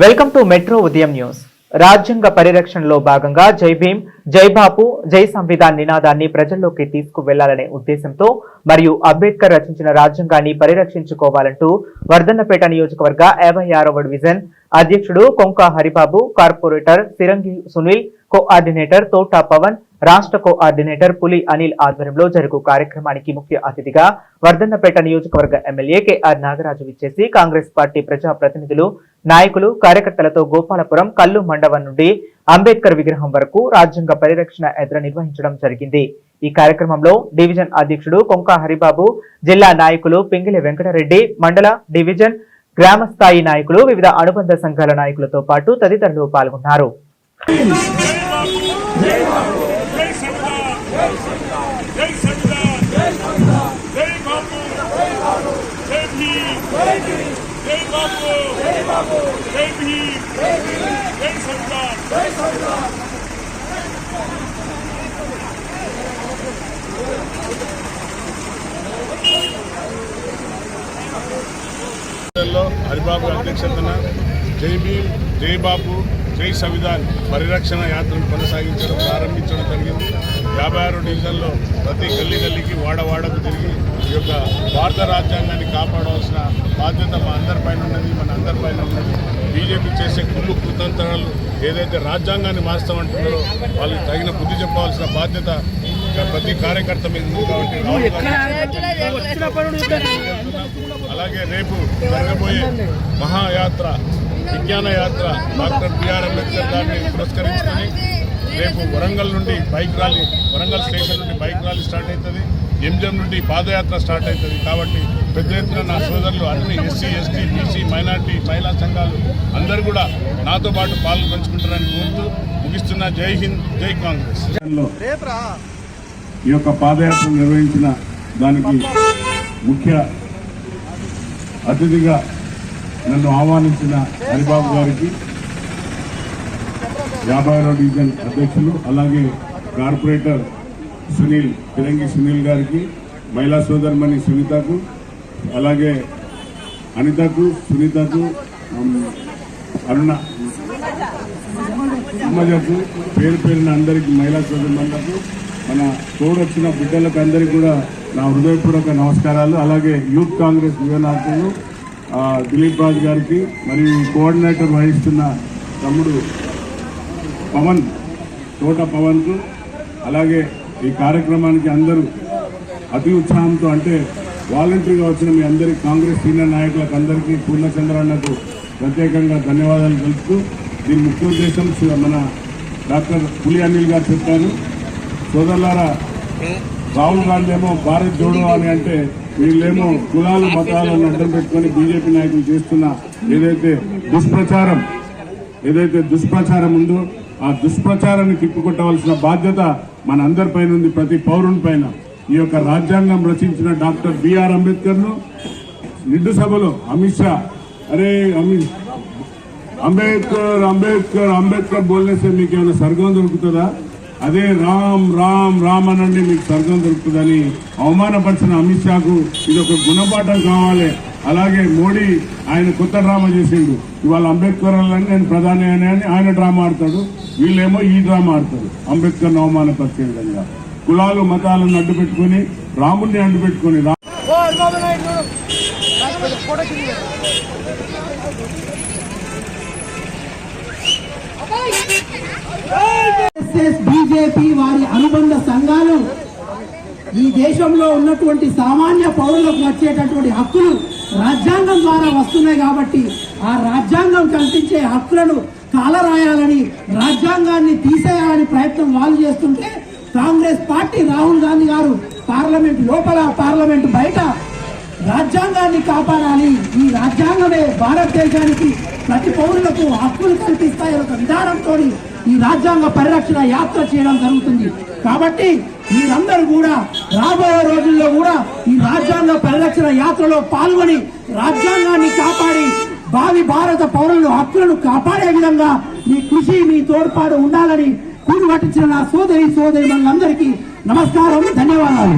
Welcome to Metro Udayam news రాజ్యాంగ పరిరక్షణలో భాగంగా జై భీమ్ జై బాపు జై సంవిధాన్ నినాదాన్ని ప్రజల్లోకి తీసుకువెళ్ళాలనే ఉద్దేశంతో మరియు అంబేద్కర్ రచించిన రాజ్యాంగాన్ని పరిరక్షించుకోవాలంటూ వర్ధన్నపేట నియోజకవర్గ యాభై ఆరవ డివిజన్ అధ్యక్షుడు కొంక హరిబాబు కార్పొరేటర్ సిరంగి సునీల్ కోఆర్డినేటర్ తోటా పవన్ రాష్ట్ర కోఆర్డినేటర్ పులి అనిల్ ఆధ్వర్యంలో జరుగు కార్యక్రమానికి ముఖ్య అతిథిగా వర్ధన్నపేట నియోజకవర్గ ఎమ్మెల్యే కెఆర్ నాగరాజు విచ్చేసి కాంగ్రెస్ పార్టీ ప్రజా ప్రతినిధులు నాయకులు కార్యకర్తలతో గోపాలపురం కల్లు మండపం నుండి అంబేద్కర్ విగ్రహం వరకు రాజ్యాంగ పరిరక్షణ ఎదుర నిర్వహించడం జరిగింది. ఈ కార్యక్రమంలో డివిజన్ అధ్యక్షుడు కొంక హరిబాబు జిల్లా నాయకులు పింగిలి వెంకటరెడ్డి మండల డివిజన్ గ్రామ స్థాయి నాయకులు వివిధ అనుబంధ సంఘాల నాయకులతో పాటు తదితరులు పాల్గొన్నారు. హరిబాబు అధ్యక్షతన జై భీమ్ జై బాబు జై సంవిధాన్ పరిరక్షణ యాత్రను కొనసాగించడం ప్రారంభించడం జరిగింది. యాభై ఆరు డివిజన్లో ప్రతి గల్లీ గల్లీకి వాడవాడకు తిరిగి ఈ యొక్క భారత రాజ్యాంగాన్ని కాపాడవలసిన బాధ్యత మా అందరిపైన ఉన్నది మన అందరిపైన ఉన్నది. బీజేపీ చేసే కుళ్ళు కుతంత్రాలు ఏదైతే రాజ్యాంగాన్ని మారుస్తామంటున్నారో వాళ్ళకి తగిన బుద్ధి చెప్పవలసిన బాధ్యత ప్రతి కార్యకర్త మీద అలాగే రేపు జరగబోయే మహాయాత్ర విజ్ఞాన యాత్ర డాక్టర్ బిఆర్ అంబేద్కర్ గారిని పురస్కరించుకొని రేపు వరంగల్ నుండి బైక్ ర్యాలీ వరంగల్ స్టేషన్ నుండి బైక్ ర్యాలీ స్టార్ట్ అవుతుంది. ఎంజిఎం నుండి పాదయాత్ర స్టార్ట్ అవుతుంది. కాబట్టి పెద్ద ఎత్తున నా సోదరులు అన్ని ఎస్సీ ఎస్టీ బీసీ మైనార్టీ మహిళా సంఘాలు అందరూ కూడా నాతో పాటు పాలు పంచుకుంటారని కోరుతూ ముగిస్తున్న జై హింద్ జై కాంగ్రెస్. ఈ యొక్క పాదయాత్ర నిర్వహించిన దానికి ముఖ్య అతిథిగా నన్ను ఆహ్వానించిన హరిబాబు గారికి యాభై డివిజన్ అధ్యక్షులు అలాగే కార్పొరేటర్ సునీల్ ఫిరంగి సునీల్ గారికి మహిళా సోదరిమణి సునీతకు అలాగే అనితకు సునీతకు అరుణ అమ్మలకు పేరు పేరున అందరికి మహిళా సోదరులకు మన తోడొచ్చిన బిడ్డలకు అందరికీ కూడా నా హృదయపూర్వక నమస్కారాలు. అలాగే యూత్ కాంగ్రెస్ యువనాయకులు దిలీప్ రాజు గారికి మరియు కోఆర్డినేటర్ వహిస్తున్న తమ్ముడు పవన్ తోట పవన్కు అలాగే ఈ కార్యక్రమానికి అందరూ అతి ఉత్సాహంతో అంటే వాలంటరీగా వచ్చిన మీ అందరి కాంగ్రెస్ సీనియర్ నాయకులకు అందరికీ పూర్ణచంద్రన్నకు ప్రత్యేకంగా ధన్యవాదాలు తెలుపుతూ దీని ముఖ్య ఉద్దేశం మన డాక్టర్ పులి అనిల్ గారు చెప్పారు. సోదరులారా రాహుల్ గాంధీ ఏమో భారత్ జోడో అని అంటే వీళ్ళేమో కులాలు మతాలను అడ్డం పెట్టుకొని బీజేపీ నాయకులు చేస్తున్న ఏదైతే దుష్ప్రచారం ఏదైతే దుష్ప్రచారం ఉందో ఆ దుష్ప్రచారాన్ని తిప్పుకొట్టవలసిన బాధ్యత మనందరిపైన ఉంది ప్రతి పౌరుని పైన ఈ యొక్క రాజ్యాంగం రచించిన డాక్టర్ బిఆర్ అంబేద్కర్ను నిండు సభలో అమిత్ షా అరే అమిత్ అంబేద్కర్ అంబేద్కర్ అంబేద్కర్ బోల్నేస్తే మీకు ఏమైనా స్వర్గం దొరుకుతుందా? అదే రామ్ రామ్ రామ్ అనండి మీకు స్వర్గం దొరుకుతుందని అవమానపరిచిన అమిత్ షాకు ఇది ఒక గుణపాఠం కావాలి. అలాగే మోడీ ఆయన కొత్త డ్రామా చేసిండు. ఇవాళ అంబేద్కర్ అని నేను ప్రధాని అని అని ఆయన డ్రామా ఆడతాడు. వీళ్ళేమో ఈ డ్రామా ఆడతారు. అంబేద్కర్ అవమానపరిచే విధంగా కులాలు మతాలను అడ్డు పెట్టుకుని రాముడిని అడ్డు పెట్టుకుని బీజేపీ వారి అనుబంధ సంఘాలు ఈ దేశంలో ఉన్నటువంటి సామాన్య పౌరులకు వచ్చేటటువంటి హక్కులు రాజ్యాంగం ద్వారా వస్తున్నాయి కాబట్టి ఆ రాజ్యాంగం కల్పించే హక్కులను కాలరాయాలని రాజ్యాంగాన్ని తీసేయాలని ప్రయత్నం వాళ్ళు చేస్తుంటే కాంగ్రెస్ పార్టీ రాహుల్ గాంధీ గారు పార్లమెంట్ లోపల పార్లమెంట్ బయట రాజ్యాంగాన్ని కాపాడాలి. ఈ రాజ్యాంగమే భారతదేశానికి ప్రతి పౌరులకు హక్కులు కల్పిస్తాయి ఒక విధానంతో ఈ రాజ్యాంగ పరిరక్షణ యాత్ర చేయడం జరుగుతుంది. కాబట్టి మీరందరూ కూడా రాబోయే రోజుల్లో కూడా ఈ రాజ్యాంగ పరిరక్షణ యాత్రలో పాల్గొని రాజ్యాంగాన్ని కాపాడి భావి భారత పౌరుల హక్కులను కాపాడే విధంగా మీ కృషి మీ తోడ్పాటు ఉండాలని కూడి పట్టించిన నా సోదరి సోదరి మనందరికీ నమస్కారం ధన్యవాదాలు.